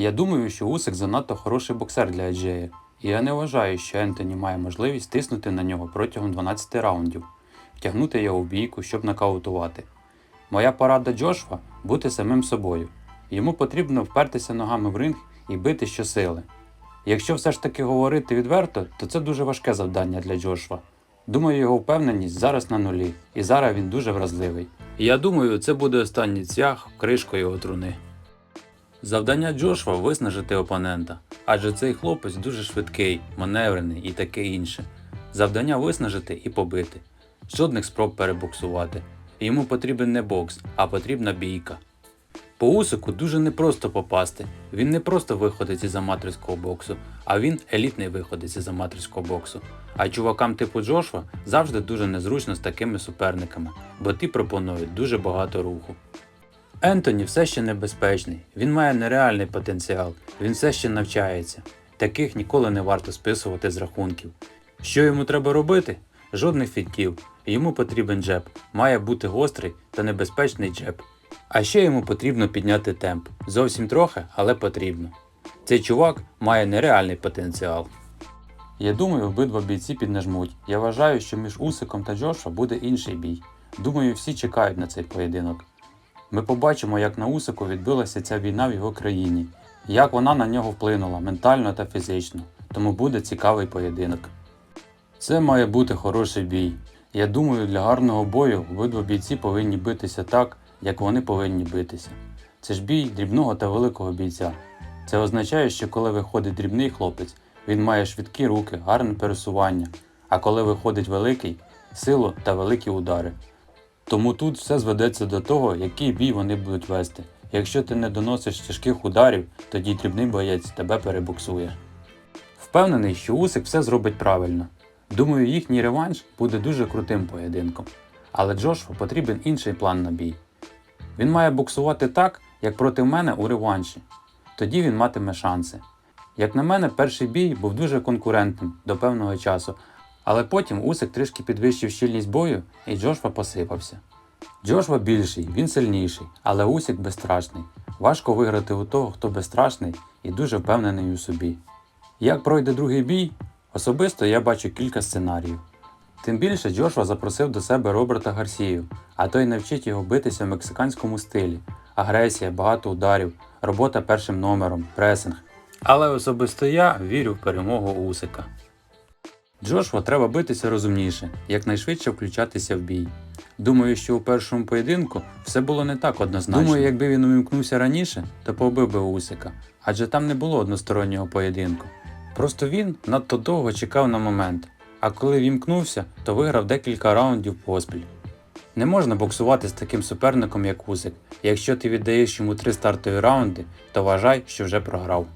Я думаю, що Усик занадто хороший боксер для Еджея, і я не вважаю, що Ентоні має можливість тиснути на нього протягом 12 раундів, втягнути його в бійку, щоб нокаутувати. Моя порада Джошва бути самим собою. Йому потрібно впертися ногами в ринг і бити щосили. Якщо все ж таки говорити відверто, то це дуже важке завдання для Джошва. Думаю, його впевненість зараз на нулі, і зараз він дуже вразливий. Я думаю, це буде останній цвях кришкою його труни. Завдання Джошва виснажити опонента, адже цей хлопець дуже швидкий, маневрений і таке інше. Завдання виснажити і побити. Жодних спроб перебоксувати. Йому потрібен не бокс, а потрібна бійка. По Усику дуже непросто попасти. Він не просто виходить із аматорського боксу, а він елітний виходець із аматорського боксу. А чувакам типу Джошва завжди дуже незручно з такими суперниками, бо ті пропонують дуже багато руху. Ентоні все ще небезпечний, він має нереальний потенціал, він все ще навчається. Таких ніколи не варто списувати з рахунків. Що йому треба робити? Жодних фінтів. Йому потрібен джеб, має бути гострий та небезпечний джеб. А ще йому потрібно підняти темп. Зовсім трохи, але потрібно. Цей чувак має нереальний потенціал. Я думаю, обидва бійці піднажмуть. Я вважаю, що між Усиком та Джошуа буде інший бій. Думаю, всі чекають на цей поєдинок. Ми побачимо, як на Усику відбилася ця війна в його країні, як вона на нього вплинула ментально та фізично, тому буде цікавий поєдинок. Це має бути хороший бій. Я думаю, для гарного бою обидва бійці повинні битися так, як вони повинні битися. Це ж бій дрібного та великого бійця. Це означає, що коли виходить дрібний хлопець, він має швидкі руки, гарне пересування, а коли виходить великий силу та великі удари. Тому тут все зведеться до того, який бій вони будуть вести. Якщо ти не доносиш тяжких ударів, тоді дрібний боєць тебе перебуксує. Впевнений, що Усик все зробить правильно. Думаю, їхній реванш буде дуже крутим поєдинком. Але Джошуа потрібен інший план на бій. Він має боксувати так, як проти мене у реванші. Тоді він матиме шанси. Як на мене, перший бій був дуже конкурентним до певного часу, але потім Усик трішки підвищив щільність бою і Джошва посипався. Джошва більший, він сильніший, але Усик безстрашний. Важко виграти у того, хто безстрашний і дуже впевнений у собі. Як пройде другий бій? Особисто я бачу кілька сценаріїв. Тим більше Джошва запросив до себе Роберта Гарсію, а той навчить його битися в мексиканському стилі: агресія, багато ударів, робота першим номером, пресинг. Але особисто я вірю в перемогу Усика. Джошва треба битися розумніше, якнайшвидше включатися в бій. Думаю, що у першому поєдинку все було не так однозначно. Думаю, якби він увімкнувся раніше, то побив би Усика, адже там не було одностороннього поєдинку. Просто він надто довго чекав на момент, а коли вімкнувся, то виграв декілька раундів поспіль. Не можна боксувати з таким суперником, як Усик. Якщо ти віддаєш йому три стартові раунди, то вважай, що вже програв.